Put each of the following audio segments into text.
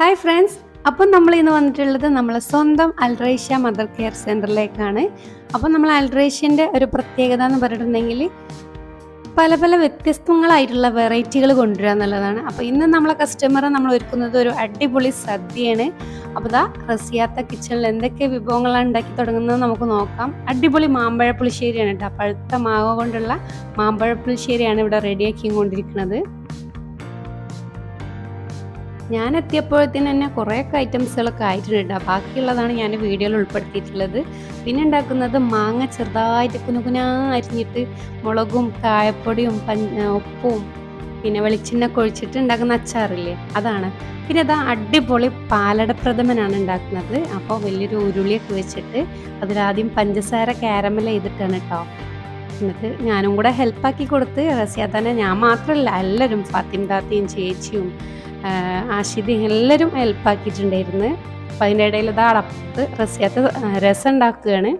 Hi friends അപ്പം നമ്മൾ ഇന്ന് വന്നിട്ടുള്ളത് നമ്മൾ സ്വന്തം അൽറേഷ്യ മദർ കെയർ സെന്ററിലേക്കാണ് അപ്പം നമ്മൾ അൽറേഷ്യന്റെ ഒരു പ്രത്യേകത എന്ന് പറഞ്ഞിട്ടുണ്ടെങ്കിൽ പല പല വ്യത്യസ്തങ്ങളായിട്ടുള്ള വെറൈറ്റികൾ കൊണ്ടുവരിക എന്നുള്ളതാണ്. അപ്പോൾ ഇന്ന് നമ്മളെ കസ്റ്റമറെ നമ്മൾ ഒരുക്കുന്നത് ഒരു അടിപൊളി സദ്യയാണ്. അപ്പോൾ ഇതാ റസിയാത്ത കിച്ചണിൽ എന്തൊക്കെ വിഭവങ്ങളാണ് ഉണ്ടാക്കി തുടങ്ങുന്നത് നമുക്ക് നോക്കാം. അടിപൊളി മാമ്പഴ പുളിശ്ശേരിയാണ് കേട്ടോ. പഴുത്ത മാവ് കൊണ്ടുള്ള മാമ്പഴ പുളിശ്ശേരിയാണ് ഇവിടെ റെഡിയാക്കി കൊണ്ടിരിക്കുന്നത് ഞാൻ എത്തിയപ്പോഴത്തേന് തന്നെ കുറേയൊക്കെ ഐറ്റംസുകളൊക്കെ ആയിട്ടുണ്ട്. ബാക്കിയുള്ളതാണ് ഞാൻ വീഡിയോയിൽ ഉൾപ്പെടുത്തിയിട്ടുള്ളത്. പിന്നെ ഉണ്ടാക്കുന്നത് മാങ്ങ ചെറുതായിട്ട് കുനുകുനാ അരിഞ്ഞിട്ട് മുളകും കായപ്പൊടിയും പഞ്ഞ ഉപ്പും പിന്നെ വെളിച്ചെണ്ണ ഒഴിച്ചിട്ട് ഉണ്ടാക്കുന്ന അച്ചാറില്ലേ അതാണ്. പിന്നെ അതാ അടിപൊളി പാലട പ്രഥമനാണ് ഉണ്ടാക്കുന്നത്. അപ്പോൾ വലിയൊരു ഉരുളിയൊക്കെ വെച്ചിട്ട് അതിലാദ്യം പഞ്ചസാര കാരമൽ ചെയ്തിട്ടാണ് കേട്ടോ. എന്നിട്ട് ഞാനും കൂടെ ഹെൽപ്പാക്കി കൊടുത്ത് തന്നെ ഞാൻ മാത്രമല്ല എല്ലാവരും ഫാത്തിം താത്തയും ചേച്ചിയും ആഷിദി എല്ലാവരും ഹെൽപ്പാക്കിയിട്ടുണ്ടായിരുന്നു. അപ്പം അതിന്റെ ഇടയിൽ ഇത് അടപ്പത്ത് റസിയാത്ത രസം ഉണ്ടാക്കുകയാണ്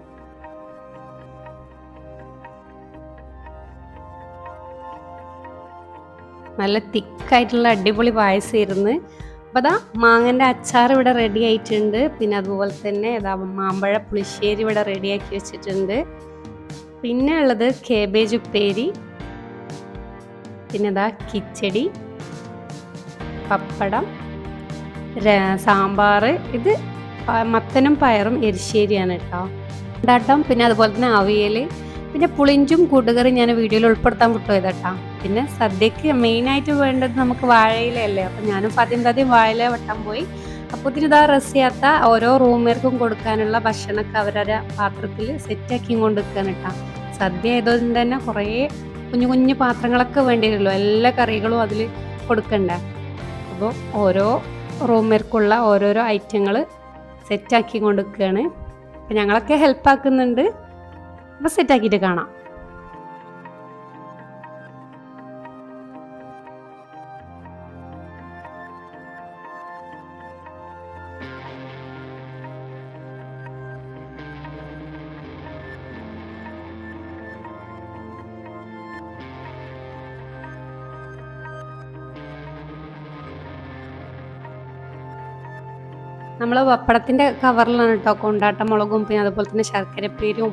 നല്ല തിക്കായിട്ടുള്ള അടിപൊളി പായസമായിരുന്നു. അപ്പോൾ അതാ മാങ്ങന്റെ അച്ചാർ ഇവിടെ റെഡി ആയിട്ടുണ്ട്. പിന്നെ അതുപോലെ തന്നെ ഇതാ മാമ്പഴ പുളിശ്ശേരി ഇവിടെ റെഡിയാക്കി വെച്ചിട്ടുണ്ട്. പിന്നെ ഉള്ളത് കേബേജ് ഉപ്പേരി. പിന്നെ ഇതാ കിച്ചടി. പപ്പടം സാമ്പാർ. ഇത് മത്തനും പയറും എരിശ്ശേരിയാണ് കേട്ടോ. ഉണ്ടാട്ടം പിന്നെ അതുപോലെ തന്നെ അവിയൽ. പിന്നെ പുളിഞ്ചും കൂട്ടുകറി ഞാൻ വീഡിയോയിൽ ഉൾപ്പെടുത്താൻ വിട്ടുപോയത് കേട്ടോ പിന്നെ സദ്യക്ക് മെയിനായിട്ട് വേണ്ടത് നമുക്ക് വാഴയിലല്ലേ അപ്പം ഞാനും ഫാദ്യം താദ്യം വാഴയില വട്ടം പോയി. അപ്പോൾ ഇതാ റസിയാത്ത ഓരോ റൂമേർക്കും കൊടുക്കാനുള്ള ഭക്ഷണമൊക്കെ അവരുടെ പാത്രത്തിൽ സെറ്റാക്കി കൊണ്ടിരിക്കുകയാണ് കേട്ടോ. സദ്യ ആയതുകൊണ്ട് തന്നെ കുറേ കുഞ്ഞു കുഞ്ഞു പാത്രങ്ങളൊക്കെ വേണ്ടി എല്ലാ കറികളും അതിൽ കൊടുക്കണ്ടേ? അപ്പോൾ ഓരോ റൂമിലേക്കുള്ള ഓരോരോ ഐറ്റങ്ങൾ സെറ്റാക്കി കൊടുക്കുകയാണ് അപ്പം ഞങ്ങളൊക്കെ ഹെൽപ്പാക്കുന്നുണ്ട് അപ്പോൾ സെറ്റാക്കിയിട്ട് കാണാം. നമ്മൾ പപ്പടത്തിന്റെ കവറിലാണ് കേട്ടോ കൊണ്ടാട്ട മുളകും പിന്നെ അതുപോലെ തന്നെ ശർക്കരപ്പേരും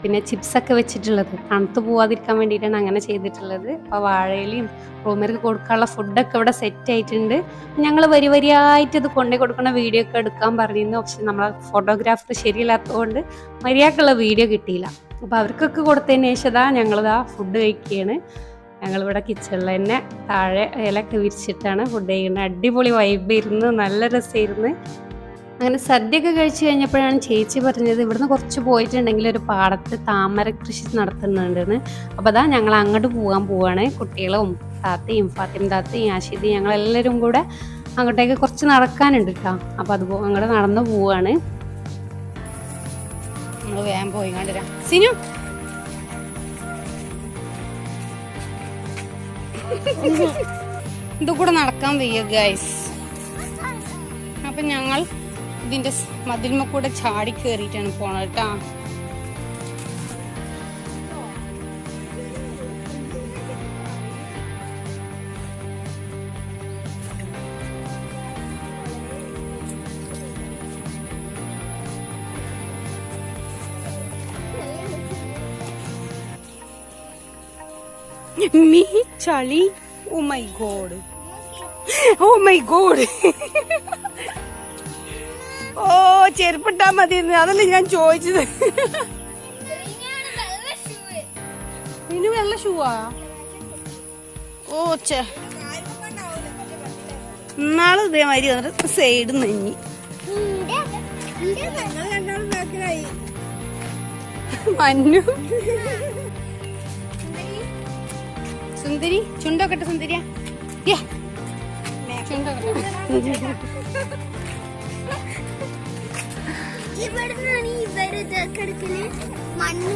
പിന്നെ ചിപ്സൊക്കെ വെച്ചിട്ടുള്ളത്. തണുത്ത് പോവാതിരിക്കാൻ വേണ്ടിയിട്ടാണ് അങ്ങനെ ചെയ്തിട്ടുള്ളത്. അപ്പോൾ വാഴയിലയും റൂമിലേക്ക് കൊടുക്കാനുള്ള ഫുഡൊക്കെ ഇവിടെ സെറ്റ് ആയിട്ടുണ്ട്. ഞങ്ങൾ വരി വരിയായിട്ട് ഇത് കൊണ്ടേ കൊടുക്കുന്ന വീഡിയോ ഒക്കെ എടുക്കാൻ പറഞ്ഞിരുന്നു. പക്ഷെ നമ്മളെ ഫോട്ടോഗ്രാഫർ ശരിയില്ലാത്തതുകൊണ്ട് മര്യാദക്കുള്ള വീഡിയോ കിട്ടിയില്ല. അപ്പോൾ അവർക്കൊക്കെ കൊടുത്തതിന് ശേഷം ഞങ്ങളിതാ ഫുഡ് കഴിക്കുകയാണ്. ഞങ്ങളിവിടെ കിച്ചണിൽ തന്നെ താഴെ ഇലയൊക്കെ വിരിച്ചിട്ടാണ് ഫുഡ് കഴിക്കുന്നത്. അടിപൊളി വൈബ് ഇരുന്ന് നല്ല രസമായിരുന്നു. അങ്ങനെ സദ്യയൊക്കെ കഴിച്ചു കഴിഞ്ഞപ്പോഴാണ് ചേച്ചി പറഞ്ഞത് ഇവിടുന്ന് കുറച്ച് പോയിട്ടുണ്ടെങ്കിൽ ഒരു പാടത്ത് താമര കൃഷി നടത്തുന്നുണ്ടെന്ന്. അപ്പോൾ അതാ ഞങ്ങൾ അങ്ങോട്ട് പോകാൻ പോവാണ്. കുട്ടികളും താത്തയും ഫാത്തിം താത്തയും ആഷിദയും ഞങ്ങളെല്ലാവരും കൂടെ അങ്ങോട്ടേക്ക് കുറച്ച് നടക്കാനുണ്ട് കേട്ടോ. അപ്പോൾ അത് അങ്ങോട്ട് നടന്നു പോവാണ്. നമ്മൾ വേഗം പോയി കണ്ടിരാം സിനു! ഇത് കൂടെ നടക്കാൻ വയ്യ ഗൈസ് അപ്പൊ ഞങ്ങൾ ഇതിന്റെ മതിൽമ കൂടെ ചാടി കയറിയിട്ടാണ് പോണത് കേട്ടാ മീ ചളി. Oh my god oh my god oh ചെരുപ്പിട്ടാ മതി അതല്ലേ ഞാൻ ചോദിച്ചത്. ഇനി വെള്ള ഷൂവാ ഓ ചെ ഇന്നാൾ ഇതേമാതിരി വന്നിട്ട് സൈഡ് നെഞ്ഞി മഞ്ഞു സുന്ദരി ചുണ്ടൊക്കെ സുന്ദരിയാ. ചുണ്ടൊക്കെ ഇവിടുന്നാണ് ഇവർ ഇത് കിടക്കൽ? മണ്ണ്.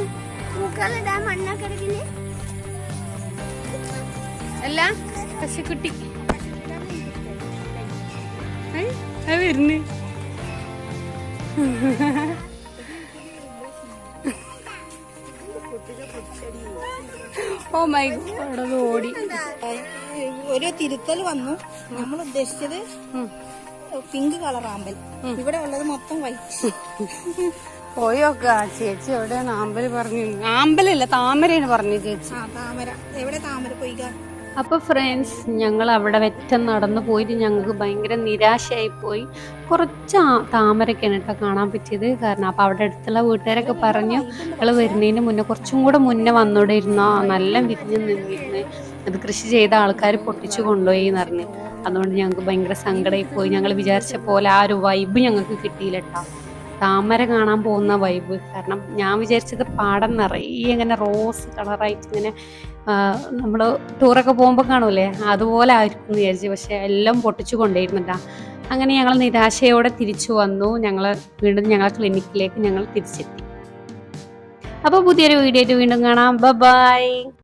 പൂക്കളിടാ മണ്ണ കിടക്കൽ. അല്ല പശുക്കുട്ടി വരുന്നു. ഓ മൈ അത് ഓടി. ഒരു തിരുത്തൽ വന്നു. നമ്മൾ ഉദ്ദേശിച്ചത്. പിങ്ക് കളർ ആമ്പൽ. ഇവിടെ ഉള്ളത് മൊത്തം വൈറ്റ് പോയി നോക്കുക ചേച്ചി എവിടെയാണ് ആമ്പൽ പറഞ്ഞു. ആമ്പലല്ല താമരയാണ് പറഞ്ഞു ചേച്ചി. ആ താമര. എവിടെ താമര പൊയ്ക അപ്പൊ ഫ്രണ്ട്സ് ഞങ്ങൾ അവിടെ വെറ്റം നടന്നു പോയിട്ട് ഞങ്ങൾക്ക് ഭയങ്കര നിരാശയായി പോയി. കുറച്ച് താമരക്കാണ് കേട്ടോ കാണാൻ പറ്റിയത്. കാരണം അപ്പൊ അവിടെ അടുത്തുള്ള വീട്ടുകാരൊക്കെ പറഞ്ഞു ഞങ്ങൾ വരുന്നതിന് മുന്നേ കുറച്ചും കൂടെ മുന്നേ വന്നോടെ ഇരുന്നോ. നല്ല വിരിഞ്ഞ് നിന്നിരുന്ന്. അത് കൃഷി ചെയ്ത ആൾക്കാർ പൊട്ടിച്ചു കൊണ്ടുപോയി എന്ന് പറഞ്ഞു അതുകൊണ്ട് ഞങ്ങൾക്ക് ഭയങ്കര സങ്കടമായി പോയി ഞങ്ങൾ വിചാരിച്ച പോലെ ആ ഒരു വൈബ് ഞങ്ങൾക്ക് കിട്ടിയില്ല കേട്ടോ താമര കാണാൻ പോകുന്ന വൈബ് കാരണം ഞാൻ വിചാരിച്ചത് പാടം നിറയെ ഇങ്ങനെ റോസ് കളറായിട്ട് ഇങ്ങനെ നമ്മൾ ടൂറൊക്കെ പോകുമ്പോൾ കാണൂലേ അതുപോലെ ആയിരിക്കും എന്ന് വിചാരിച്ചു. പക്ഷേ എല്ലാം പൊട്ടിച്ചു കൊണ്ടേയിരുന്നിട്ടാ അങ്ങനെ ഞങ്ങൾ നിരാശയോടെ തിരിച്ചു വന്നു. ഞങ്ങൾ വീണ്ടും ഞങ്ങൾ ക്ലിനിക്കിലേക്ക് ഞങ്ങൾ തിരിച്ചെത്തി. അപ്പോൾ പുതിയൊരു വീഡിയോ ആയിട്ട് വീണ്ടും കാണാം. ബൈ